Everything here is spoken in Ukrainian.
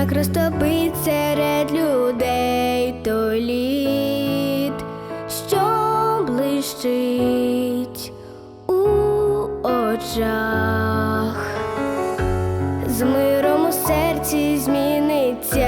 як розтопить серед людей то лід, що блищить у очах. З миром у серці зміниться